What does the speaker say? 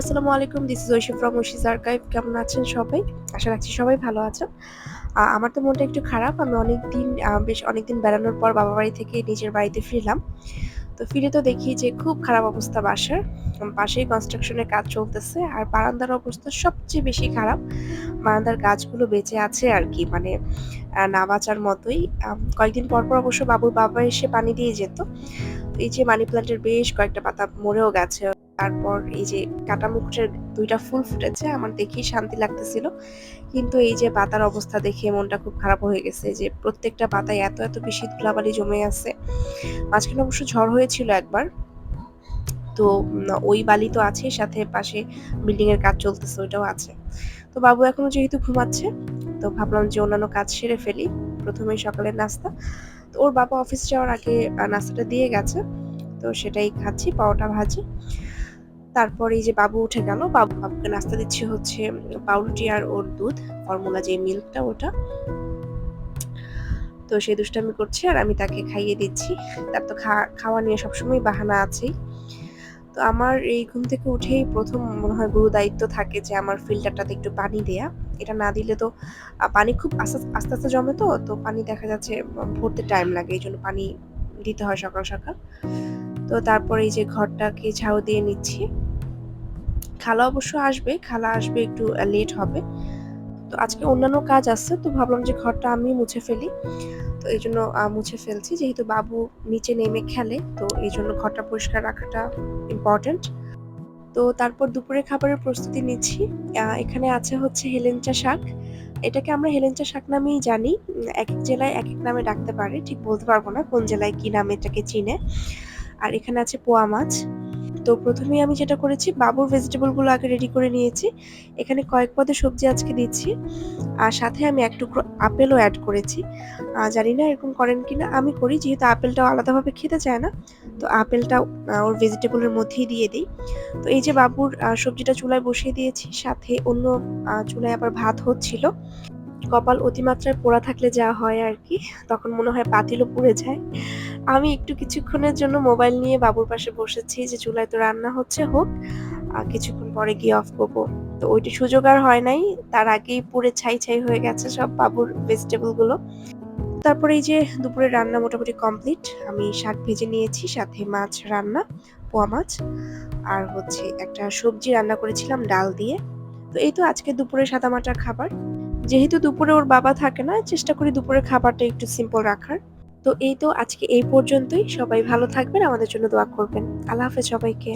আসসালামু আলাইকুম this is Aishi from Aishi's archive কেমন আছেন সবাই? আশা রাখছি সবাই ভালো আছেন। আমার তো মনটা একটু খারাপ। আমি অনেক দিন বেশ অনেক দিন বেড়ানোর পর বাবা বাড়ি থেকে নিজের বাড়িতে ফিরলাম। তো ফিরে তো দেখি যে খুব খারাপ অবস্থা বাসার। পাশেই কনস্ট্রাকশনের কাজ চলতেছে। আর বারান্দার অবস্থা সবচেয়ে বেশি খারাপ। বারান্দার গাছগুলো বেঁচে আছে আর কি মানে না বাঁচার মতোই। কয়েকদিন পর পর অবশ্য বাবুর বাবা এসে পানি দিয়ে যেত। এই যে মানি প্ল্যান্টের বেশ কয়েকটা পাতা মরেও গেছে। তারপর এই যে কাটা মুকুটের দুইটা ফুল ফুটেছে, আমার দেখেই শান্তি লাগতেছিল। কিন্তু এই যে পাতার অবস্থা দেখে মনটা খুব খারাপ হয়ে গেছে যে প্রত্যেকটা পাতায় এত এত বেশি ধুলাবালি জমে আছে। মাঝখানে অবশ্য ঝড় হয়েছিল একবার। তো ওই বালি তো আছে সাথে পাশে বিল্ডিং এর কাজ চলতেছে, ওইটাও আছে। তো বাবু এখনও যেহেতু ঘুমাচ্ছে, তো ভাবলাম যে অন্যান্য কাজ সেরে ফেলি। প্রথমেই সকালের নাস্তা। তো ওর বাবা অফিস যাওয়ার আগে নাস্তাটা দিয়ে গেছে। তো সেটাই খাচ্ছি পাওয়াটা ভাজি। তারপর এই যে বাবু উঠে গেল, বাবু বাবুকে নাস্তা দিচ্ছি হচ্ছে পাউরুটি আর ওর দুধ ফর্মুলা যে মিল্কটা ওটা। তো সে দুষ্টামি করছে আর আমি তাকে খাইয়ে দিচ্ছি। তার তো খাওয়া নিয়ে সবসময় বাহানা আছেই। তো আমার এই ঘুম থেকে উঠেই প্রথম মনে হয় গুরু দায়িত্ব থাকে যে আমার ফিল্টারটাতে একটু পানি দেয়া। এটা না দিলে তো পানি খুব আস্তে আস্তে আস্তে জমে তো তো পানি দেখা যাচ্ছে ভরতে টাইম লাগে এই জন্য পানি দিতে হয় সকাল সকাল। তো তারপরে এই যে ঘরটাকে ঝাড়ু দিয়ে নিচ্ছি। খালা অবশ্য আসবে, খালা আসবে একটু লেট হবে। তো আজকে অন্যান্য কাজ আছে, তো ভাবলাম যে ঘরটা আমি মুছে ফেলি। তো এই জন্য মুছে ফেলছি, যেহেতু বাবু নিচে নেমে খেলে, তো এই জন্য ঘরটা পরিষ্কার রাখাটা ইম্পর্ট্যান্ট তো তারপর দুপুরে খাবারের প্রস্তুতি নিচ্ছি। এখানে আছে হচ্ছে হেলেঞ্চা শাক। এটাকে আমরা হেলেঞ্চা শাক নামেই জানি। এক এক জেলায় এক এক নামে ডাকতে পারে, ঠিক বলতে পারব না কোন জেলায় কি নামে এটাকে চিনে। আর এখানে আছে পোয়া মাছ। তো প্রথমে আমি যেটা করেছি, বাবুর ভেজিটেবলগুলো আগে রেডি করে নিয়েছি। এখানে কয়েক পদে সবজি আজকে দিচ্ছি। আর সাথে আমি এক টুকরো আপেলও অ্যাড করেছি। জানি না এরকম করেন কিনা, আমি করি, যেহেতু আপেলটাও আলাদাভাবে খেতে চায় না। তো আপেলটা ওর ভেজিটেবলের মধ্যেই দিয়ে দিই। তো এই যে বাবুর সবজিটা চুলায় বসিয়ে দিয়েছি, সাথে অন্য চুলায় আবার ভাত হচ্ছিল। কপাল অতিমাত্রায় পোড়া থাকলে যা হয় আর কি, তখন মনে হয় পাতিলও পুড়ে যায়। আমি একটু কিছুক্ষণের জন্য মোবাইল নিয়ে বাবুর পাশে বসেছি যে চুলায় তো রান্না হচ্ছে হোক কিছুক্ষণ পরে গিয়ে অফ করব। তো ওইটি সুযোগ আর হয় নাই, তার আগেই পুড়ে ছাই ছাই হয়ে গেছে সব বাবুর ভেজিটেবলগুলো। তারপরে এই যে দুপুরে রান্না মোটামুটি কমপ্লিট আমি শাক ভেজে নিয়েছি, সাথে মাছ রান্না, পোয়া মাছ, আর হচ্ছে একটা সবজি রান্না করেছিলাম ডাল দিয়ে। তো এই তো আজকে দুপুরে সাদামাটা খাবার। যেহেতু দুপুরে ওর বাবা থাকে না, চেষ্টা করি দুপুরের খাবারটা একটু সিম্পল রাখার। তো এই তো আজকে এই পর্যন্তই। সবাই ভালো থাকবেন, আমাদের জন্য দোয়া করবেন। আল্লাহ হাফেজ সবাইকে।